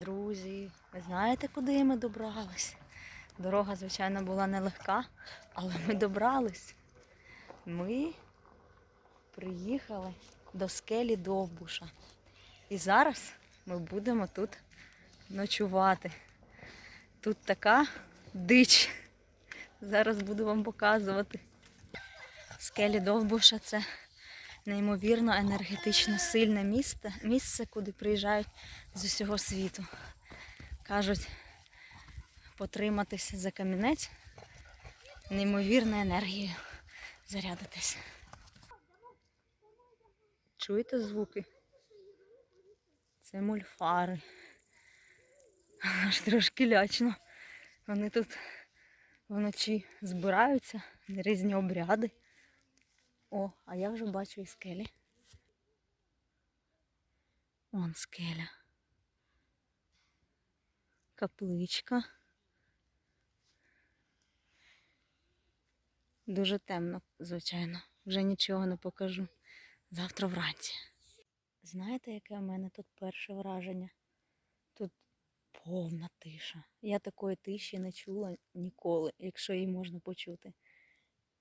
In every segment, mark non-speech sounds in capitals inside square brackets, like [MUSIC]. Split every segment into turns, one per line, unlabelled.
Друзі, ви знаєте, куди ми добрались? Дорога, звичайно, була нелегка, але ми добрались. Ми приїхали до скелі Довбуша. І зараз ми будемо тут ночувати. Тут така дич. Зараз буду вам показувати. Скелі Довбуша це неймовірно енергетично сильне місце, місце, куди приїжджають з усього світу. Кажуть, потриматися за камінець неймовірною енергією зарядитись. Чуєте звуки? Це мульфари. Аж трошки лячно. Вони тут вночі збираються, різні обряди. О, а я вже бачу і скелі. Вон скеля. Капличка. Дуже темно, звичайно. Вже нічого не покажу. Завтра вранці. Знаєте, яке в мене тут перше враження? Тут повна тиша. Я такої тиші не чула ніколи, якщо її можна почути.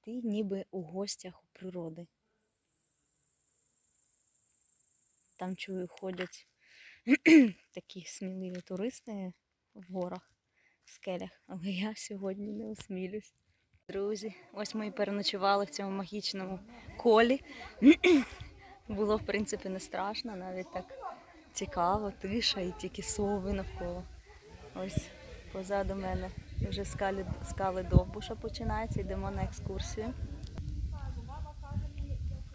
Ти ніби у гостях у природи. Там чую, ходять [CLEARS THROAT] такі сміливі туристи в горах, в скелях, але я сьогодні не осмілюсь. Друзі, ось ми і переночували в цьому магічному колі. [CLEARS THROAT] Було, в принципі, не страшно, навіть так цікаво, тиша і тільки сови навколо. Ось позаду мене вже скали, скали Довбуша починаються, йдемо на екскурсію.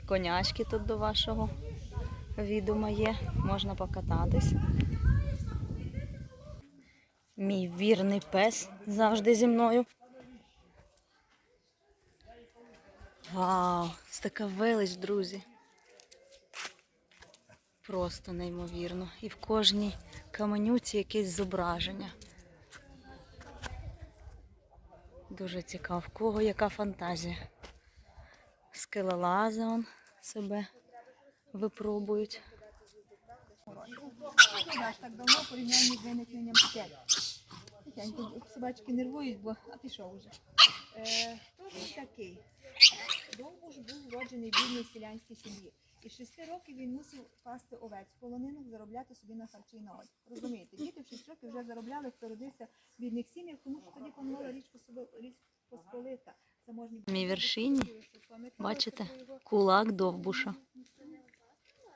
Конячки тут до вашого відома є, можна покататись. Мій вірний пес завжди зі мною. Вау, це така велич, друзі. Просто неймовірно. І в кожній каменюці якесь зображення. Дуже цікаво, в кого яка фантазія. Скелелази он себе випробують.
Так собачки нервують, бо а пішов вже. Е, хто ж він такий? Довго ж був вроджений в бідній селянській сім'ї. І з шести років він мусив пасти овець, полонинок заробляти собі на харчі і на одяг. Розумієте, діти в шість років вже заробляли, хто родився в бідних сім'ях, тому що тоді панувала річ посполита. Заможні
Мій вершині, Бачите, кулак Довбуша,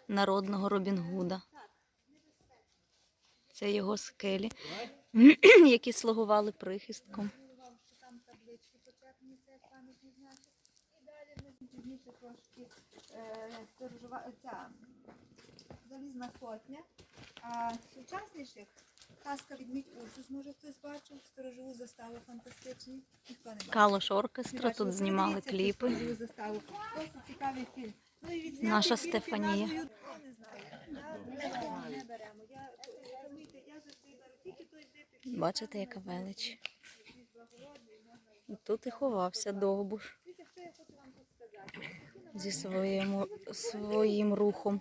народного Робін Гуда. Це його скелі, [CLEARS THROAT] які слугували прихистком.
Вам, що там таблички почепні, це пам'ятні знаки. І далі ми пізніше трошки е, сторожова, ця залізна сотня. А сучасніших казка відмідь Урсус, може хтось бачив, сторожову заставу фантастичні. Ніхто не бачив.
Калош оркестра тут знімали кліпи.
сторожову заставу. Цікавий фільм. Ну і відзнятий
Наша
фільм під
Стефанія.
назвою- Я не знаю. Я не беремо, не беремо. Я, розумієте, я завжди беру тільки той тип,
Бачите, яка велич. І Тут і ховався Довбуш
Дивіться, що я хочу вам тут сказати.
Зі своїм, своїм рухом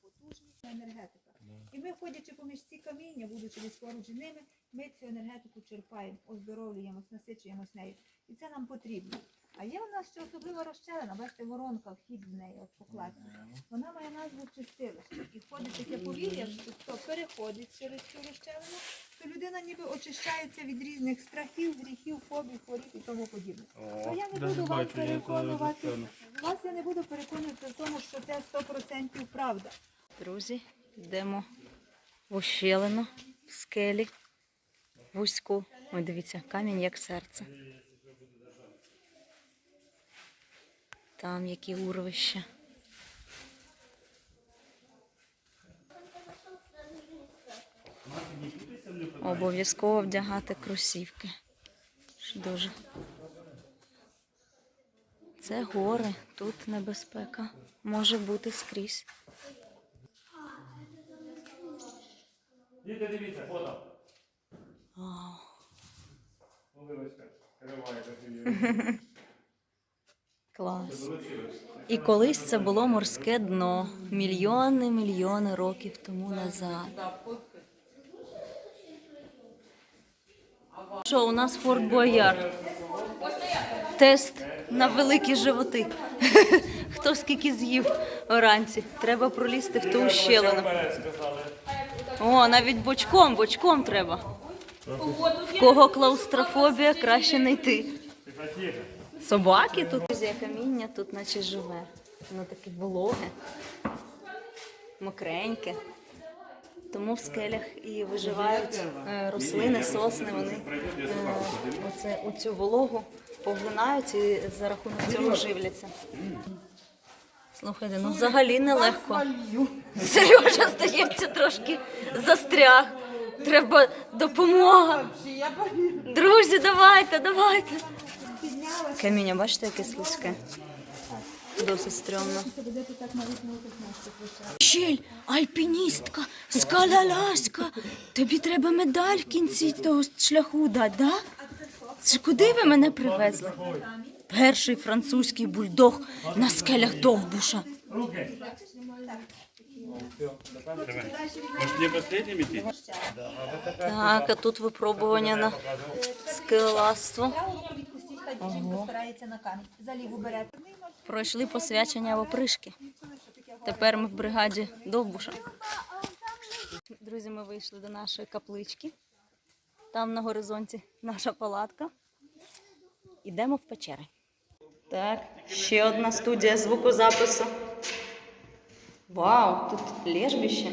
потужні енергетика. І ми, ходячи поміж ці каміння, будучи спорудженими, ми цю енергетику черпаємо, оздоровлюємось, насичуємось нею. І це нам потрібно. А є у нас ще особлива розчелина, бачите, воронка, вхід в неї, от покладці. Вона має назву чистилище. І входить таке повір'я, що хто переходить через цю розчелину, то людина ніби очищається від різних страхів, гріхів, фобій, хворіб і тому подібне. То я не буду вам переконувати. Вас я не буду переконувати в тому, що це 100% правда.
Друзі, йдемо в ущелину, в скелі, вузьку. Ой, дивіться, камінь як серце. Там які урвища. Обов'язково вдягати кросівки. Дуже. Це гори, тут небезпека. Може бути скрізь.
Діти, дивіться, фото. [LAUGHS]
Клас. І колись це було морське дно мільйони мільйони років тому назад. Що, у нас Форт Бояр? Тест на великі животи. [LAUGHS] Хто скільки з'їв вранці? Треба пролізти в ту ущелину. О, навіть бочком, бочком треба. В кого клаустрофобія, краще не йти. Собаки тут. Друзі, каміння тут наче живе. Воно таке вологе, мокреньке. Тому в скелях і виживають е, рослини, сосни. Вони е, оце, оцю вологу поглинають і за рахунок цього живляться. Слухайте, ну взагалі нелегко. Сережа, здається, трошки застряг. Треба допомога. Друзі, давайте, давайте. Каміння, бачите, яке слизьке? Досить стрьомно. Щель, альпіністка, скалолазка. Тобі треба медаль в кінці того шляху дати, да? Це куди ви мене привезли? Перший французький бульдог на скелях Довбуша. Так, а тут випробування на скелелазство.
Хай дівчинка спирається на камінь. За ліву берете.
Пройшли посвячення в опришки. Тепер ми в бригаді Довбуша. Друзі, ми вийшли до нашої каплички. Там на горизонті наша палатка. Ідемо в печери. Так, ще одна студія звукозапису. Вау, тут лежбище.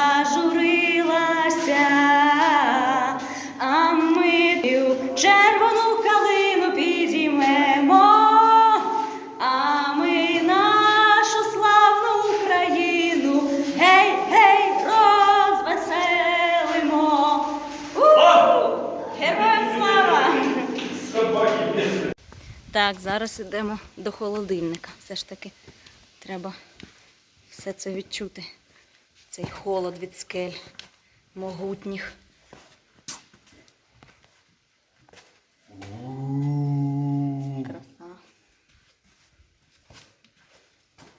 Так, зараз йдемо до холодильника. Все ж таки треба все це відчути. Цей холод від скель могутніх. Краса.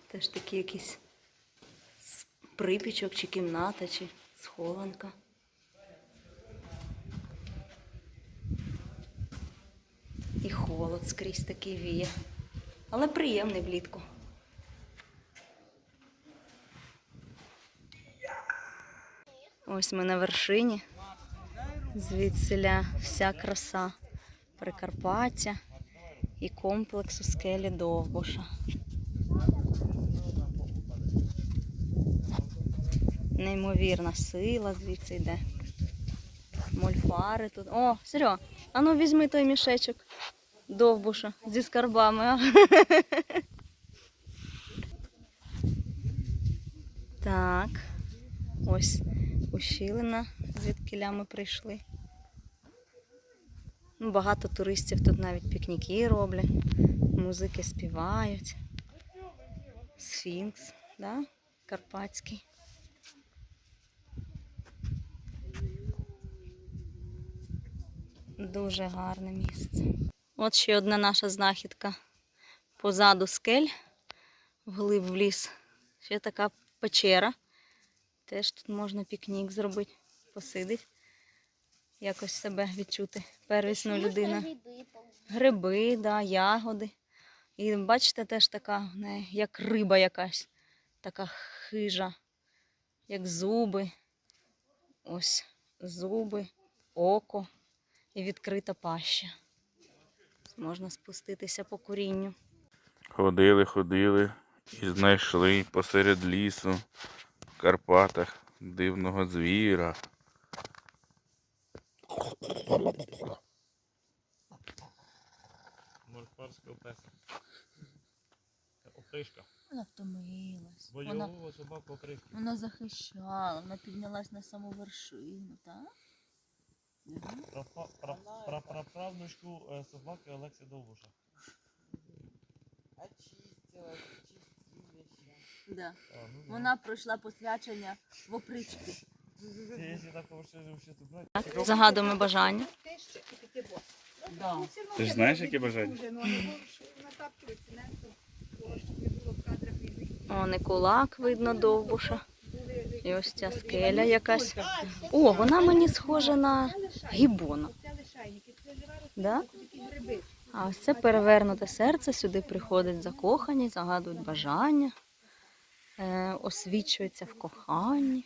Теж такий якийсь припічок, чи кімната, чи схованка. І холод скрізь такий віє. Але приємний влітку. Ось ми на вершині. Звідсиля вся краса Прикарпаття і комплексу скелі Довбуша. Неймовірна сила звідси йде. Мольфари тут. О, Серьо, а ну візьми той мішечок довбуша зі скарбами. Так. Ось ущілина, звідкиля ми прийшли. Ну, багато туристів тут навіть пікніки роблять, музики співають. Сфінкс, да? Карпатський. Дуже гарне місце. От ще одна наша знахідка позаду скель, вглиб в ліс. Ще така печера. Теж тут можна пікнік зробити, посидити, якось себе відчути. Первісну людина. Гриби, да, ягоди. І бачите, теж така, в неї, як риба якась, така хижа, як зуби. Ось зуби, око і відкрита паща. Можна спуститися по корінню.
Ходили, ходили і знайшли посеред лісу в Карпатах дивного звіра. Морфарська песа. Опришка.
Вона втомилась.
Бойового собаку опришка.
вона захищала, вона піднялась на саму вершину, так?
Прапраправнучку собаки Олексія Довбуша.
Очистила, чистилище.
Да.
Ну.
Вона пройшла посвячення в опрички. Загадуємо бажання.
Ти. Ну,
Ти ж знаєш, які бажання?
дуже, ну.
О, не кулак видно довбуша. І ось ця скеля якась. О, вона мені схожа на гібона. Да? А ось це перевернуте серце. Сюди приходять закохані, загадують бажання, е, освічуються в коханні.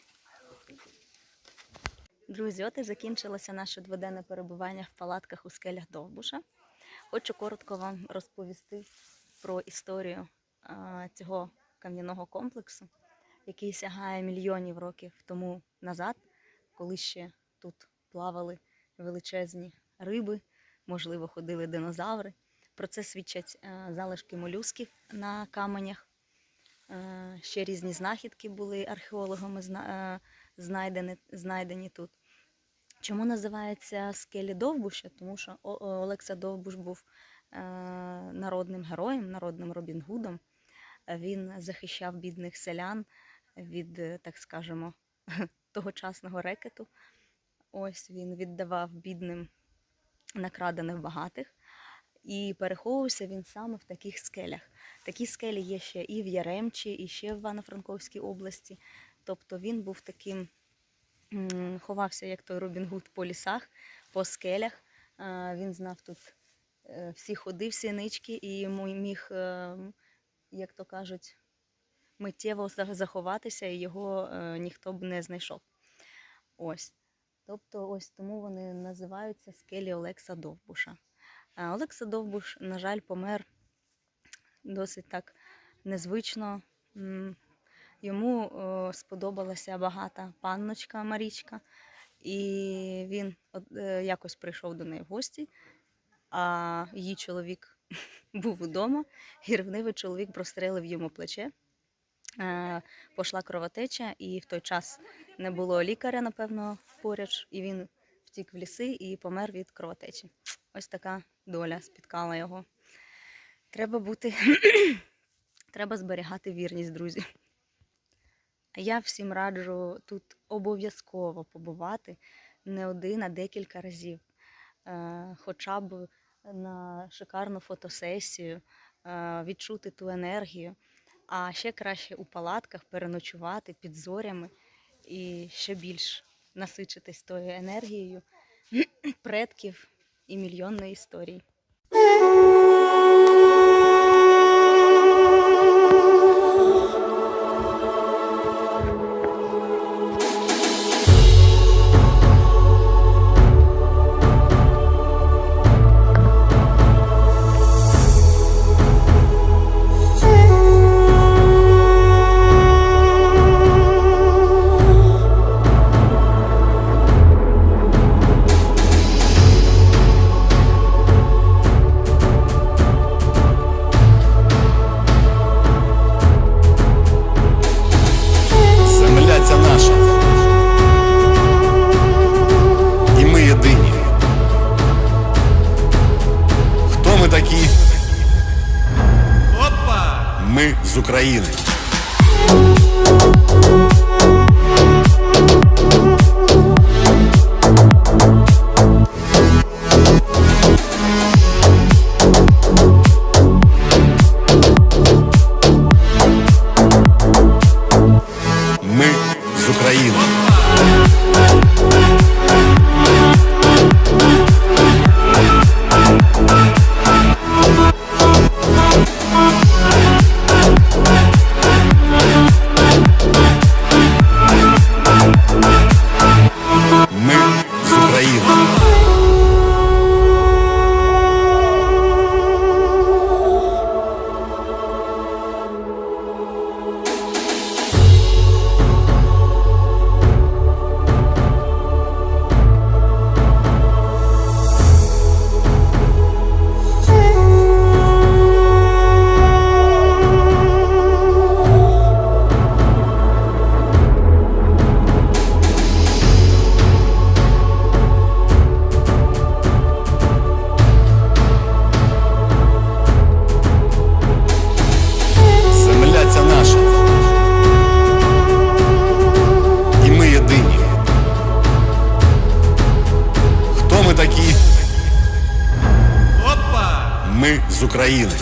Друзі, от і закінчилося наше дводенне перебування в палатках у скелях Довбуша. Хочу коротко вам розповісти про історію е, цього кам'яного комплексу, який сягає мільйонів років тому назад, коли ще тут плавали величезні риби, можливо, ходили динозаври. Про це свідчать е, залишки молюсків на каменях. Е, Ще різні знахідки були археологами е, знайдені, знайдені тут. Чому називається скелі Довбуша? Тому що Олекса Довбуш був народним героєм, народним Робін Гудом. Він захищав бідних селян від, е, так скажемо, [LAUGHS] тогочасного рекету. Ось він віддавав бідним накрадене в багатих. І переховувався він саме в таких скелях. Такі скелі є ще і в Яремчі, і ще в Івано-Франковській області. Тобто він був таким, ховався, як той Робін Гуд по лісах, по скелях. Він знав тут е, всі ходи, всі нички, і міг, е, як то кажуть, миттєво за- заховатися, і його е, ніхто б не знайшов. Ось. Тобто, ось тому вони називаються скелі Олекса Довбуша. А Олекса Довбуш, на жаль, помер досить так незвично. Йому о, сподобалася багата панночка Марічка, і він е, якось прийшов до неї в гості, а її чоловік [LAUGHS] був вдома, і ревнивий чоловік прострелив йому плече. Е, Пошла кровотеча, і в той час не було лікаря, напевно, поруч, і він втік в ліси і помер від кровотечі. Ось така доля спіткала його. Треба бути, [CLEARS THROAT] треба зберігати вірність, друзі. Я всім раджу тут обов'язково побувати не один, а декілька разів. Е, Хоча б на шикарну фотосесію, е, відчути ту енергію. А ще краще у палатках переночувати під зорями і ще більш насичитись тою енергією предків і мільйонної історії.
України. З України.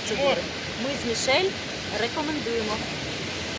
Процедури. Ми з Мішель рекомендуємо.